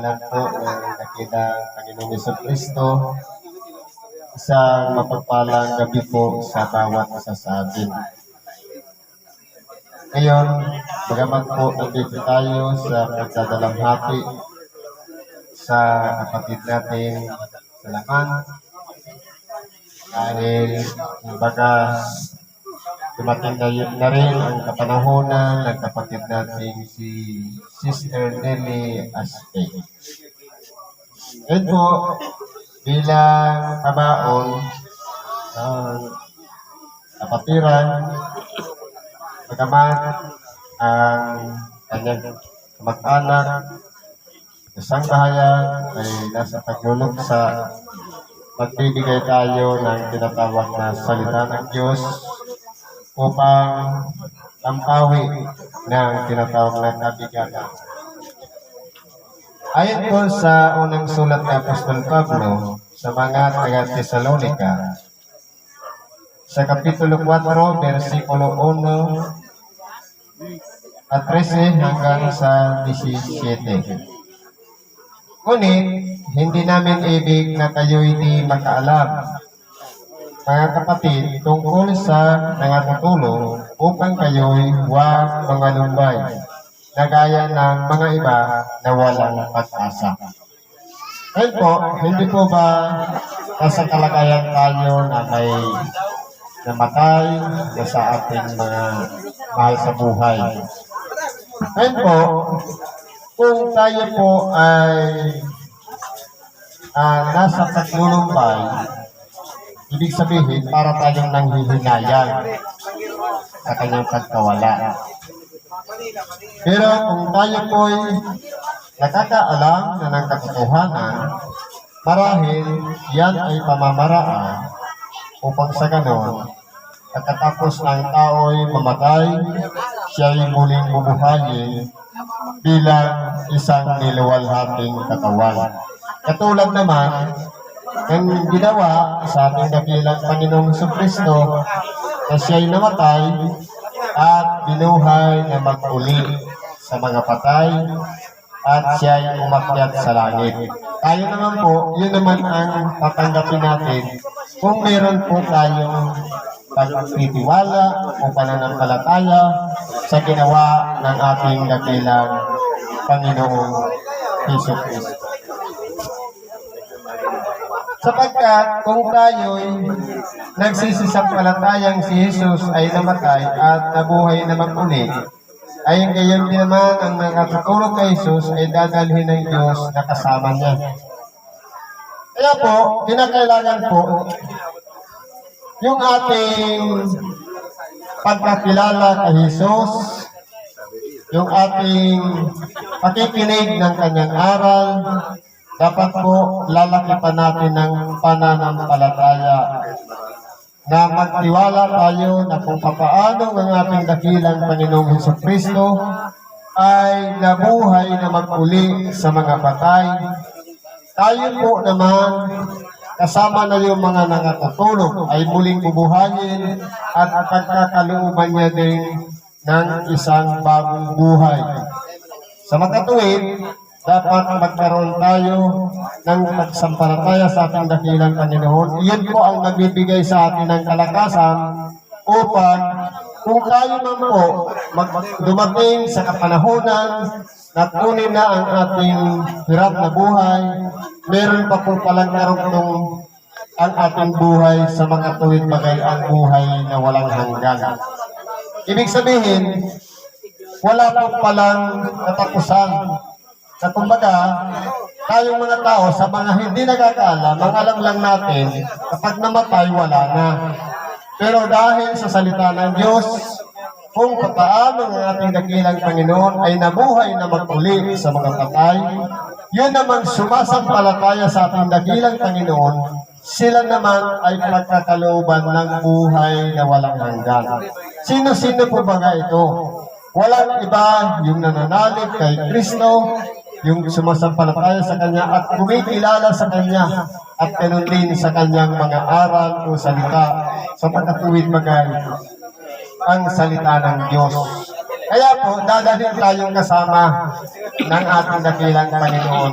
Alam po ng dakilang Panginoong Yeso Kristo, isang mapagpalang gabi po sa bawat isa sa atin. Ngayon, bagamat po nandito tayo sa pagdadalamhati sa kapatid natin sa laman, dahil kumbaga dumating na, yun na rin ang kapanahonan ng kapatid nating si Sister Nelly Aspe. Ngayon po, bilang kabaon ng kapatiran, bagamat ang kanyang kamag-anak, isang bahayan ay nasa paglulog sa magbibigay tayo ng tinatawag na salita ng Diyos upang tampawi ng tinatawag na kabigatan. Ayon po sa unang sulat ni Apostol Pablo sa mga taga-Tesalonika, sa Kapitulo 4, versikulo 1 at 13 hanggang sa 17. Ngunit, hindi namin ibig na kayo'y di makaalam mga kapatid, tungkol sa nangatutulong upang kayo'y huwag mangalumbay na gaya ng mga iba na walang pag-asa. Ngayon po, hindi po ba nasa kalagayan tayo na may namatay na sa ating mga mahal sa buhay? Ngayon po, kung tayo po ay ah, nasa paglulumbay, Ibig sabihin, para tayong nanghihinayang sa kanyang pagkawala. Pero kung tayo po'y nakakaalam na ng katotohanan, marahil yan ay pamamaraan upang sa ganon, pagkatapos ng tao'y mamatay, siya'y muling bubuhayin bilang isang niluwalhating katawan. Katulad naman ang ginawa sa ating dakilang Panginoong Kristo na siya'y namatay at binuhay na mag-uli sa mga patay at siya'y umakyat sa langit. Tayo naman po, yun naman ang tatanggapin natin kung meron po tayong pagtitiwala o pananampalataya sa ginawa ng ating dakilang Panginoong Hesus Kristo. Sapagkat kung tayo'y nagsisisampalatayang si Jesus ay namatay at nabuhay naman ulit, ay gayon din naman ang nakatutulog kay Jesus ay dadalhin ng Diyos na kasama niya. Kaya po, kinakailangan po yung ating pagkakilala kay Jesus, yung ating pakikinig ng kanyang aral, dapat po lalakipan natin ng pananampalataya na magtiwala tayo na kung papaano ang ating dakilang Panginoong Heso Kristo ay nabuhay na maguli sa mga patay. Tayo po naman kasama na yung mga nangatutulog ay muling bubuhayin at pagkakalooban niya din ng isang bagong buhay. Sa makatuwid, dapat magkaroon tayo ng pagsampalataya sa ating dakilang Panginoon. Iyon po ang nagbibigay sa atin ng kalakasan upang kung tayo man po dumating sa kapanahonan na kunin na ang ating hirap na buhay, meron pa po palang karugtong ang ating buhay sa mga tuwid bagay ang buhay na walang hanggan. Ibig sabihin, wala po palang katapusan na kumbaga, tayong mga tao sa mga hindi nagkakaalam, ang alam lang natin, kapag namatay, wala na. Pero dahil sa salita ng Diyos, kung paano ang ating dakilang Panginoon ay nabuhay na maguli sa mga patay, yun naman sumasampalataya sa ating dakilang Panginoon, sila naman ay pagkakalooban ng buhay na walang hanggan. Sino-sino po ba nga ito? Walang iba yung nananalig kay Kristo, yung sumasampalataya sa Kanya at kumikilala sa Kanya at ganun din sa Kanyang mga aral o salita sa pagkatuwid magay ang salita ng Diyos. Kaya po, dadalhin tayong kasama ng ating dakilang Panginoon.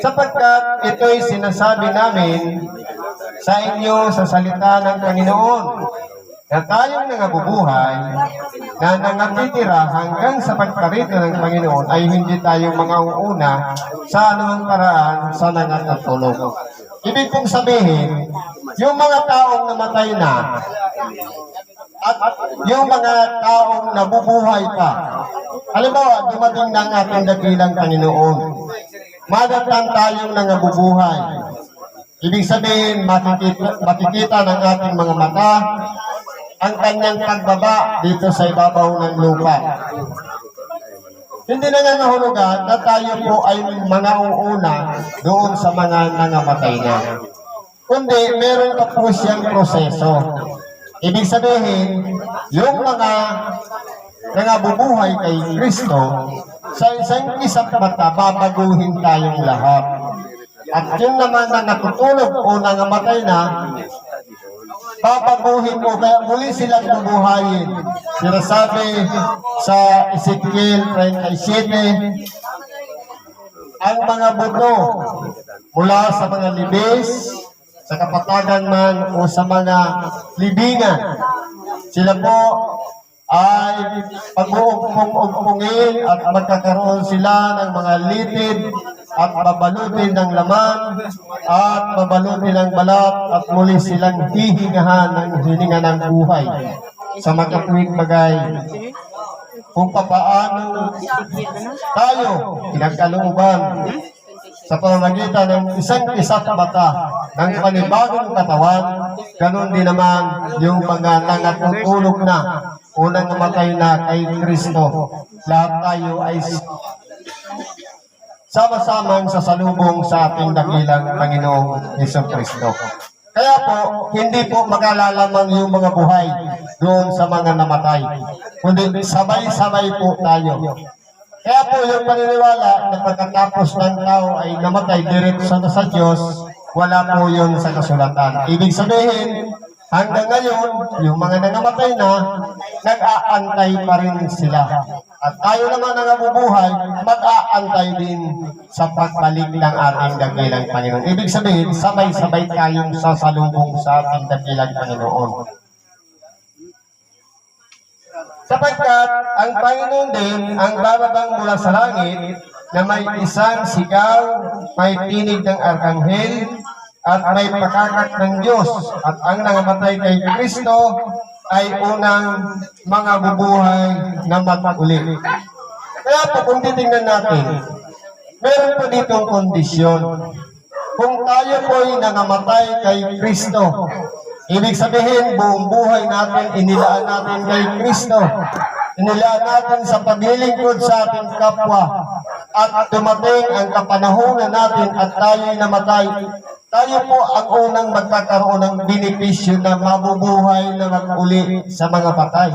Sapagkat ito'y sinasabi namin sa inyo sa salita ng Panginoon na tayong nangabubuhay na nangatitira hanggang sa pagkarito ng Panginoon ay hindi tayo mga uuna sa anumang paraan sa nangatatulog. Ibig kong sabihin, yung mga taong namatay na at yung mga taong nabubuhay pa. Halimbawa, dumating na ang ating dakilang Panginoon. Madatang tayong nangabubuhay. Ibig sabihin, makikita, makikita ng ating mga mata ang kanyang pagbaba dito sa ibabaw ng lupa. Hindi na nangahulugan na tayo po ay mga uuna doon sa mga nangamatay na. Kundi meron pa po siyang proseso. Ibig sabihin, yung mga nangabubuhay kay Kristo, sa isang isang mata, babaguhin tayong lahat. At yung naman na natutulog o nangamatay na, babaguhin mo, kaya muli silang bubuhayin. Sinasabi sa Ezekiel 37, ang mga buto mula sa mga libis, sa kapatagan man o sa mga libingan, sila po ay pag-uugpong-ugpongin at magkakaroon sila ng mga litid at babalutin ng laman at babalutin ng balat at muli silang hihingahan ng hininga ng buhay sa magkatuwing bagay kung papaano tayo pinagkalooban sa pamamagitan ng isang isa't mata ng panibagong katawan, ganun din naman yung mga nangatutulog na unang namatay na kay Kristo. Lahat tayo ay sama-samang sasalubong sa ating dakilang Panginoong Yeso Kristo. Kaya po, hindi po makalalaman yung mga buhay doon sa mga namatay. Kundi sabay-sabay po tayo. Kaya po yung paniniwala na pagkatapos ng tao ay namatay diretso na sa Diyos, wala po yun sa kasulatan. Ibig sabihin, hanggang ngayon, yung mga nangamatay na, nag-aantay pa rin sila. At tayo naman na nabubuhay, mag-aantay din sa pagbalik ng ating dakilang Panginoon. Ibig sabihin, sabay-sabay tayong sasalubong sa ating dakilang Panginoon. Sapagkat ang Panginoon din ang bababang mula sa langit na may isang sigaw, may tinig ng arkanghel, at may pakakak ng Diyos. At ang nangamatay kay Kristo ay unang mga bubuhay na maguli. Kaya po kung titingnan natin, meron po ditong kondisyon. Kung tayo po ay nangamatay kay Kristo, Ibig sabihin, buong buhay natin, inilaan natin kay Kristo. Inilaan natin sa paglilingkod sa ating kapwa. At dumating ang kapanahonan natin at tayo'y namatay. Tayo po ang unang magkakaroon ng benepisyo na mabubuhay na mag-uli sa mga patay.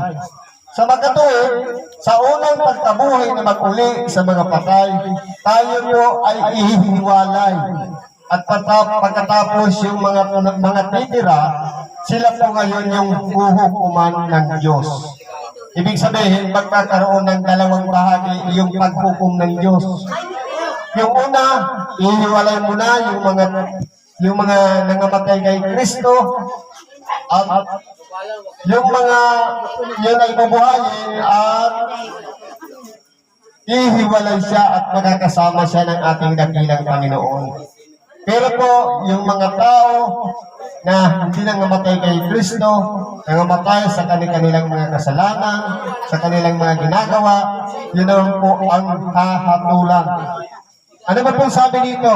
Sa magkatuwid, sa unang pagkabuhay na mag-uli sa mga patay, tayo po ay ihihiwalay. At patap, pagkatapos yung mga mga titira, sila po ngayon yung huhukuman ng Diyos. Ibig sabihin, magkakaroon ng dalawang bahagi yung paghukom ng Diyos. Yung una, ihiwalay mo na yung mga yung mga nangamatay kay Kristo at yung mga yun ay bubuhayin at ihiwalay siya at magkakasama siya ng ating dakilang Panginoon. Pero po, yung mga tao na hindi nangamatay kay Kristo, nangamatay sa kanilang mga kasalanan, sa kanilang mga ginagawa, yun naman po ang hahatulan. Ano ba pong sabi dito?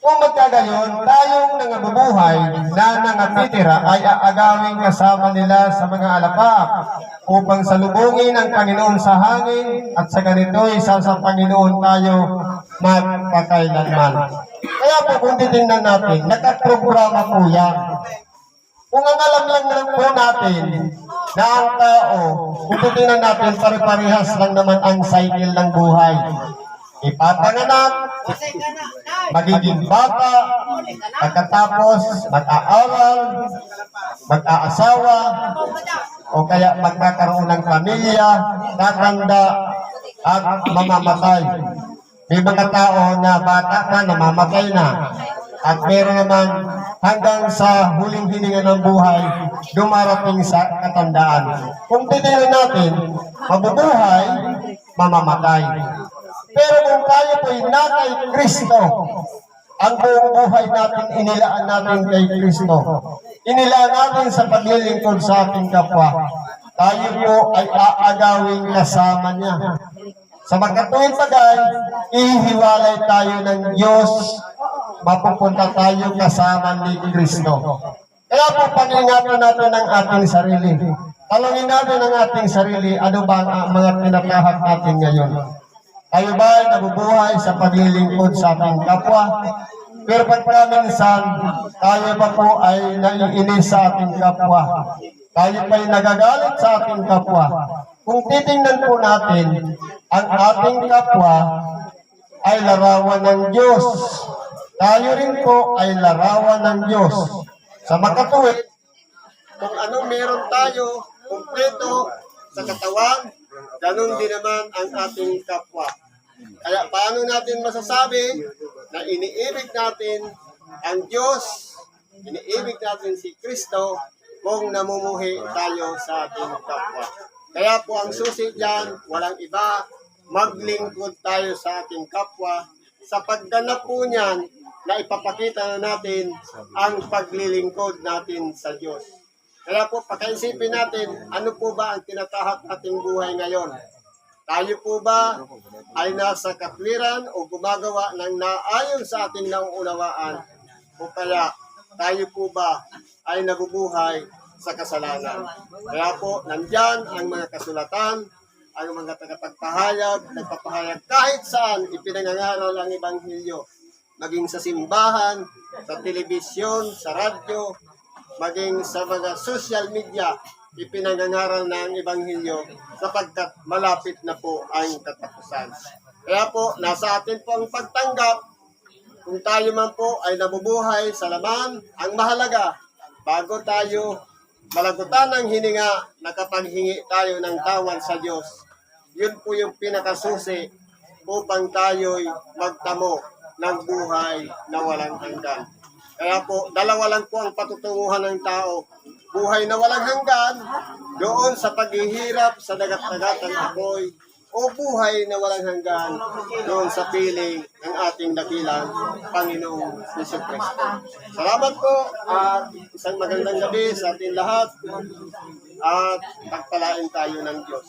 Kung magkagayon, tayong nangabubuhay na nangatitira ay aagawing kasama nila sa mga alapak upang salubungin ang Panginoon sa hangin at sa ganito'y sa sa Panginoon tayo magpakailanman. Kaya po kung titingnan natin, nakaprograma po yan. Kung ang alam lang lang po natin na ang tao, kung titingnan natin, pare-parehas lang naman ang cycle ng buhay. Ipapanganak, magiging bata, pagkatapos mag-aaral, mag-aasawa, o kaya magkakaroon ng pamilya, tatanda, at mamamatay. May mga tao na bata pa, namamatay na. At meron naman hanggang sa huling hininga ng buhay, dumarating sa katandaan. Kung titignan natin, mabubuhay, mamamatay. Pero kung tayo po'y na kay Kristo, ang buong buhay natin inilaan natin kay Kristo. Inilaan natin sa paglilingkod sa ating kapwa. Tayo po ay aagawing kasama niya. Sa magkatuwing bagay, ihiwalay tayo ng Diyos. Mapupunta tayo kasama ni Kristo. Kaya po pag-ingatan natin ang ating sarili. Talangin natin ang ating sarili, ano ba ang mga tinatahak natin ngayon? Tayo ba ay nabubuhay sa paglilingkod sa ating kapwa? Pero pagka minsan, tayo po ay naiinis sa ating kapwa. Tayo pa nagagalit sa ating kapwa. Kung titingnan po natin, ang ating kapwa ay larawan ng Diyos. Tayo rin po ay larawan ng Diyos. Sa makatuwid, kung anong meron tayo, kumpleto sa katawan, ganun din naman ang ating kapwa. Kaya paano natin masasabi na iniibig natin ang Diyos, iniibig natin si Kristo kung namumuhi tayo sa ating kapwa. Kaya po ang susi diyan, walang iba, maglingkod tayo sa ating kapwa. Sa pagganap po niyan, na ipapakita na natin ang paglilingkod natin sa Diyos. Kaya po, pakaisipin natin, ano po ba ang tinatahak ating buhay ngayon? Tayo po ba ay nasa katwiran o gumagawa ng naayon sa ating nauunawaan? O kaya tayo po ba ay nabubuhay sa kasalanan? Kaya po, nandyan ang mga kasulatan, ang mga tagapagpahayag, nagpapahayag kahit saan ipinangangaral ang Ebanghelyo. Maging sa simbahan, sa telebisyon, sa radyo, maging sa mga social media, ipinangangaral na ang Ebanghelyo sapagkat malapit na po ang katapusan. Kaya po, nasa atin po ang pagtanggap kung tayo man po ay nabubuhay sa laman, ang mahalaga, bago tayo malagutan ng hininga, nakapaghingi tayo ng tawan sa Diyos. Yun po yung pinakasusi upang tayo'y magtamo ng buhay na walang hanggan. Kaya po, dalawa lang po ang patutunguhan ng tao. Buhay na walang hanggan, doon sa paghihirap sa dagat-dagatang apoy, o buhay na walang hanggan doon sa piling ng ating dakilang Panginoong Yesu Cristo. Salamat po at isang magandang gabi sa ating lahat at pagpalain tayo ng Diyos.